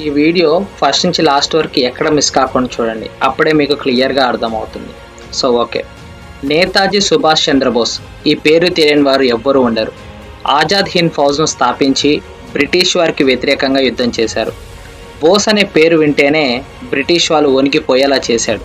ఈ video first నుంచి last వరకు ఎక్కడ మిస్ కాకుండా చూడండి. అప్పుడే మీకు క్లియర్గా అర్థమవుతుంది. So okay. నేతాజీ సుభాష్ చంద్రబోస్ ఈ పేరు తెలియని వారు ఎవ్వరూ ఉండరు. ఆజాద్ హింద్ ఫౌజ్ను స్థాపించి బ్రిటిష్ వారికి వ్యతిరేకంగా యుద్ధం చేశారు. బోస్ అనే పేరు వింటేనే బ్రిటిష్ వాళ్ళు వణికిపోయేలా చేశాడు.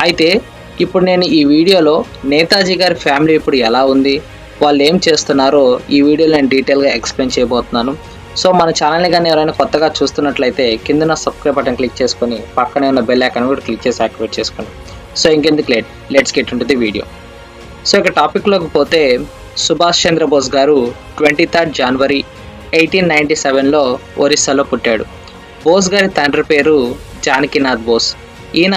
అయితే ఇప్పుడు నేను ఈ వీడియోలో నేతాజీ గారి ఫ్యామిలీ ఇప్పుడు ఎలా ఉంది వాళ్ళు ఏం చేస్తున్నారో ఈ వీడియోలో నేను డీటెయిల్గా ఎక్స్ప్లెయిన్ చేయబోతున్నాను. సో మన ఛానల్ని కానీ ఎవరైనా కొత్తగా చూస్తున్నట్లయితే కింద సబ్స్క్రైబ్ బటన్ క్లిక్ చేసుకొని పక్కనే ఉన్న బెల్ ఐకాన్ కూడా క్లిక్ చేసి యాక్టివేట్ చేసుకోండి. సో ఇంకెందుకు లేట్ లెట్స్ గెట్ ఉంటుంది వీడియో సో ఇక టాపిక్లోకి పోతే సుభాష్ చంద్రబోస్ గారు twenty third January eighteen ninety సెవెన్లో ఒరిస్సాలో పుట్టాడు. బోస్ గారి తండ్రి పేరు జానకినాథ్ బోస్. ఈయన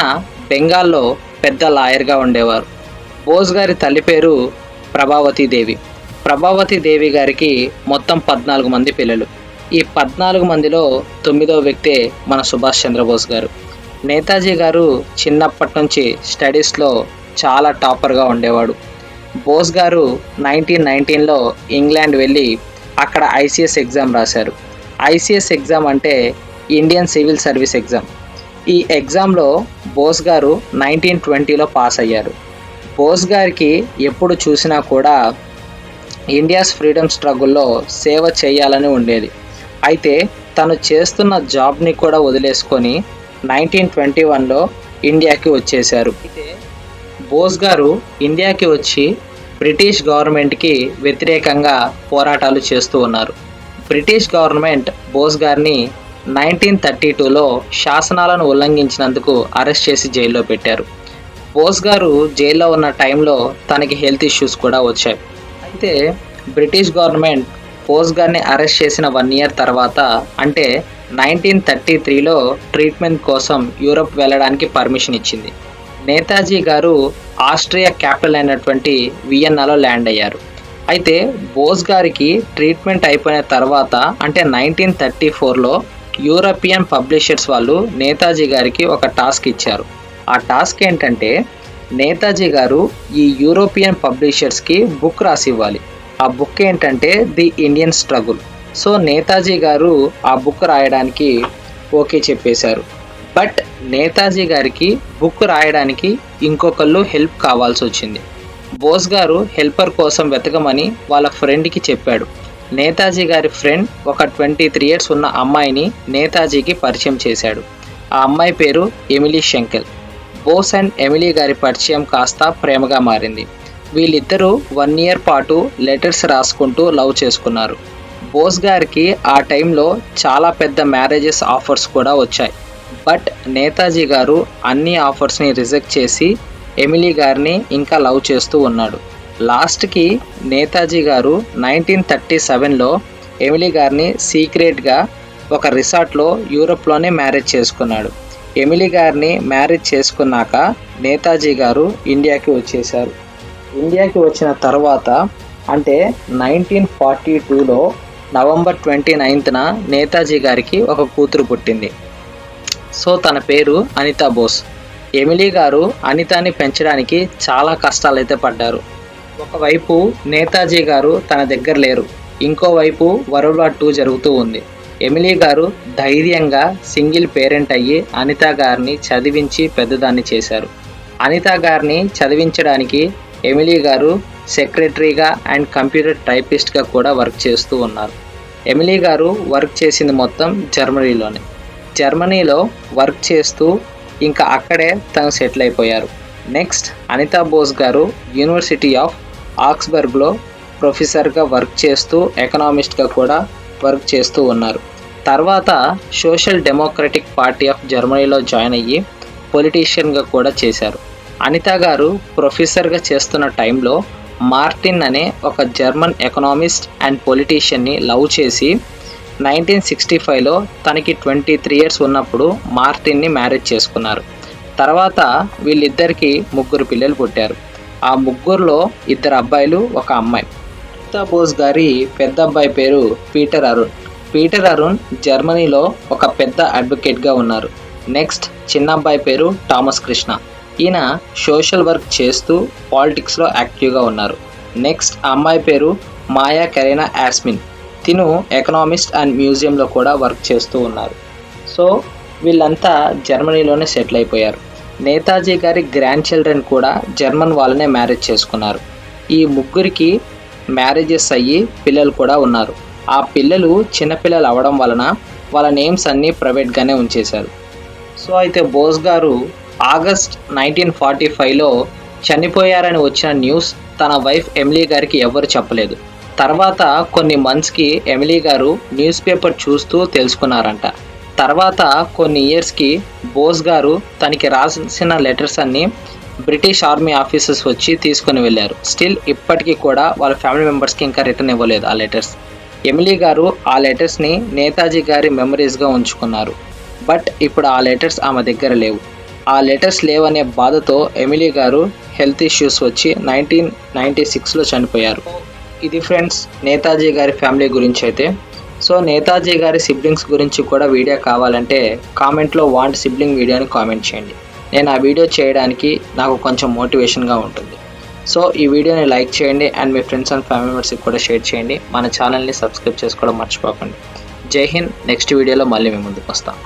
బెంగాల్లో పెద్ద లాయర్గా ఉండేవారు. బోస్ గారి తల్లి పేరు ప్రభావతి దేవి. ప్రభావతి దేవి గారికి మొత్తం పద్నాలుగు మంది పిల్లలు. ఈ పద్నాలుగు మందిలో తొమ్మిదో వ్యక్తే మన సుభాష్ చంద్రబోస్ గారు. నేతాజీ గారు చిన్నప్పటి నుంచి స్టడీస్లో చాలా టాపర్గా ఉండేవాడు. బోస్ గారు నైన్టీన్ నైన్టీన్లో ఇంగ్లాండ్ వెళ్ళి అక్కడ ఐసీఎస్ ఎగ్జామ్ రాశారు. ఐసీఎస్ ఎగ్జామ్ అంటే ఇండియన్ సివిల్ సర్వీస్ ఎగ్జామ్. ఈ ఎగ్జామ్లో బోస్ గారు నైన్టీన్ ట్వంటీలో పాస్ అయ్యారు. బోస్ గారికి ఎప్పుడు చూసినా కూడా ఇండియాస్ ఫ్రీడమ్ స్ట్రగుల్లో సేవ చేయాలని ఉండేది. అయితే తను చేస్తున్న జాబ్ని కూడా వదిలేసుకొని నైన్టీన్ ట్వంటీ వన్లో ఇండియాకి వచ్చేశారు. బోస్ గారు ఇండియాకి వచ్చి బ్రిటిష్ గవర్నమెంట్కి వ్యతిరేకంగా పోరాటాలు చేస్తూ ఉన్నారు. బ్రిటిష్ గవర్నమెంట్ బోస్ గారిని నైన్టీన్ థర్టీ టూలో శాసనాలను ఉల్లంఘించినందుకు అరెస్ట్ చేసి జైల్లో పెట్టారు. బోస్ గారు జైల్లో ఉన్న టైంలో తనకి హెల్త్ ఇష్యూస్ కూడా వచ్చాయి. అయితే బ్రిటిష్ గవర్నమెంట్ బోస్ గారిని అరెస్ట్ చేసిన వన్ ఇయర్ తర్వాత అంటే నైన్టీన్ థర్టీ త్రీలో ట్రీట్మెంట్ కోసం యూరప్ వెళ్ళడానికి పర్మిషన్ ఇచ్చింది. నేతాజీ గారు ఆస్ట్రియా క్యాపిటల్ అయినటువంటి వియన్నాలో ల్యాండ్ అయ్యారు. అయితే బోస్ గారికి ట్రీట్మెంట్ అయిపోయిన తర్వాత అంటే నైన్టీన్ థర్టీ ఫోర్లో యూరోపియన్ పబ్లిషర్స్ వాళ్ళు నేతాజీ గారికి ఒక టాస్క్ ఇచ్చారు. ఆ టాస్క్ ఏంటంటే నేతాజీ గారు ఈ యూరోపియన్ పబ్లిషర్స్కి బుక్ రాసి ఇవ్వాలి ఆ బుక్ ఏంటంటే the Indian struggle. So Netaji గారు ఆ బుక్ రాయడానికి ఓకే చెప్పేశారు. బట్ నేతాజీ గారికి బుక్ రాయడానికి ఇంకొకళ్ళు హెల్ప్ కావాల్సి వచ్చింది. బోస్ గారు హెల్పర్ కోసం వెతకమని వాళ్ళ ఫ్రెండ్కి చెప్పాడు. నేతాజీ గారి ఫ్రెండ్ ఒక ట్వంటీ త్రీ ఇయర్స్ ఉన్న అమ్మాయిని నేతాజీకి పరిచయం చేశాడు. ఆ అమ్మాయి పేరు Emily Schenkl. Bose and Emily గారి పరిచయం కాస్త ప్రేమగా మారింది. వీళ్ళిద్దరూ వన్ ఇయర్ పాటు లెటర్స్ రాసుకుంటూ లవ్ చేసుకున్నారు. బోస్ గారికి ఆ టైంలో చాలా పెద్ద మ్యారేజెస్ ఆఫర్స్ కూడా వచ్చాయి. బట్ నేతాజీ గారు అన్ని ఆఫర్స్ని రిజెక్ట్ చేసి ఎమిలీ గారిని ఇంకా లవ్ చేస్తూ ఉన్నాడు. లాస్ట్కి నేతాజీ గారు నైన్టీన్ థర్టీ సెవెన్లో ఎమిలీ గారిని సీక్రెట్గా ఒక రిసార్ట్లో యూరోప్లోనే మ్యారేజ్ చేసుకున్నాడు. ఎమిలీ గారిని మ్యారేజ్ చేసుకున్నాక నేతాజీ గారు ఇండియాకి వచ్చేశారు. ఇండియాకి వచ్చిన తర్వాత అంటే నైన్టీన్ ఫార్టీ టూలో నవంబర్ ట్వంటీ నైన్త్న నేతాజీ గారికి ఒక కూతురు పుట్టింది. సో తన పేరు అనితా బోస్. ఎమిలీ గారు అనితాని పెంచడానికి చాలా కష్టాలు అయితే పడ్డారు. ఒకవైపు నేతాజీ గారు తన దగ్గర లేరు. ఇంకోవైపు వరల్డ్ వార్ టూ జరుగుతూ ఉంది. ఎమిలీ గారు ధైర్యంగా సింగిల్ పేరెంట్ అయ్యి అనితా గారిని చదివించి పెద్దదాన్ని చేశారు. అనితా గారిని చదివించడానికి ఎమిలీ గారు సెక్రటరీగా అండ్ కంప్యూటర్ టైపిస్ట్గా కూడా వర్క్ చేస్తూ ఉన్నారు. ఎమిలీ గారు వర్క్ చేసింది మొత్తం జర్మనీలోనే. జర్మనీలో వర్క్ చేస్తూ ఇంకా అక్కడే తను సెటిల్ అయిపోయారు. నెక్స్ట్ అనితా బోస్ గారు యూనివర్సిటీ ఆఫ్ ఆక్స్బర్గ్లో ప్రొఫెసర్గా వర్క్ చేస్తూ ఎకనామిస్ట్గా కూడా వర్క్ చేస్తూ ఉన్నారు. తర్వాత సోషల్ డెమోక్రటిక్ పార్టీ ఆఫ్ జర్మనీలో జాయిన్ అయ్యి పొలిటీషియన్గా కూడా చేశారు. అనిత గారు ప్రొఫెసర్గా చేస్తున్న టైంలో మార్టిన్ అనే ఒక జర్మన్ ఎకనామిస్ట్ అండ్ పొలిటీషియన్ని లవ్ చేసి నైన్టీన్ సిక్స్టీ ఫైవ్లో తనకి ట్వంటీ త్రీ ఇయర్స్ ఉన్నప్పుడు మార్టిన్ని మ్యారేజ్ చేసుకున్నారు. తర్వాత వీళ్ళిద్దరికి ముగ్గురు పిల్లలు పుట్టారు. ఆ ముగ్గురులో ఇద్దరు అబ్బాయిలు ఒక అమ్మాయి. అనితా బోస్ గారి పెద్ద అబ్బాయి పేరు పీటర్ అరుణ్. పీటర్ అరుణ్ జర్మనీలో ఒక పెద్ద అడ్వకేట్గా ఉన్నారు. నెక్స్ట్ చిన్న అబ్బాయి పేరు థామస్ కృష్ణ. ఈయన సోషల్ వర్క్ చేస్తూ పాలిటిక్స్లో యాక్టివ్గా ఉన్నారు. నెక్స్ట్ అమ్మాయి పేరు మాయా కరీనా యాస్మిన్. తిను ఎకనామిస్ట్ అండ్ మ్యూజియంలో కూడా వర్క్ చేస్తూ ఉన్నారు. సో వీళ్ళంతా జర్మనీలోనే సెటిల్ అయిపోయారు. నేతాజీ గారి గ్రాండ్ చిల్డ్రన్ కూడా జర్మన్ వాళ్ళనే మ్యారేజ్ చేసుకున్నారు. ఈ ముగ్గురికి మ్యారేజెస్ అయ్యి పిల్లలు కూడా ఉన్నారు. ఆ పిల్లలు చిన్నపిల్లలు అవడం వలన వాళ్ళ నేమ్స్ అన్నీ ప్రైవేట్గానే ఉంచేశారు. సో అయితే బోస్ గారు ఆగస్ట్ నైన్టీన్ ఫార్టీ ఫైవ్లో చనిపోయారని వచ్చిన న్యూస్ తన వైఫ్ ఎమిలీ గారికి ఎవరు చెప్పలేదు. తర్వాత కొన్ని మంత్స్కి ఎమిలీ గారు న్యూస్ పేపర్ చూస్తూ తెలుసుకున్నారంట. తర్వాత కొన్ని ఇయర్స్కి బోస్ గారు తనకి రాసిన లెటర్స్ అన్నీ బ్రిటిష్ ఆర్మీ ఆఫీసర్స్ వచ్చి తీసుకుని వెళ్ళారు. స్టిల్ ఇప్పటికీ కూడా వాళ్ళ ఫ్యామిలీ మెంబర్స్కి ఇంకా రిటర్న్ ఇవ్వలేదు ఆ లెటర్స్ ఎమిలీ గారు ఆ లెటర్స్ని నేతాజీ గారి మెమరీస్గా ఉంచుకున్నారు. బట్ ఇప్పుడు ఆ లెటర్స్ ఆమె దగ్గర లేవు. ఆ లెటర్స్ లేవనే బాధతో ఎమిలీ గారు హెల్త్ ఇష్యూస్ వచ్చి నైన్టీన్ నైంటీ సిక్స్లో చనిపోయారు. ఇది ఫ్రెండ్స్ నేతాజీ గారి ఫ్యామిలీ గురించి అయితే. సో నేతాజీ గారి సిబ్లింగ్స్ గురించి కూడా వీడియో కావాలంటే కామెంట్లో వాంట్ సిబ్లింగ్ వీడియోని కామెంట్ చేయండి. నేను ఆ వీడియో చేయడానికి నాకు కొంచెం మోటివేషన్గా ఉంటుంది. సో ఈ వీడియోని లైక్ చేయండి అండ్ మీ ఫ్రెండ్స్ అండ్ ఫ్యామిలీ మెంబర్స్కి కూడా షేర్ చేయండి. మన ఛానల్ని సబ్స్క్రైబ్ చేసుకోవడం మర్చిపోకండి. జై హింద్. నెక్స్ట్ వీడియోలో మళ్ళీ మేము ముందుకు వస్తాం.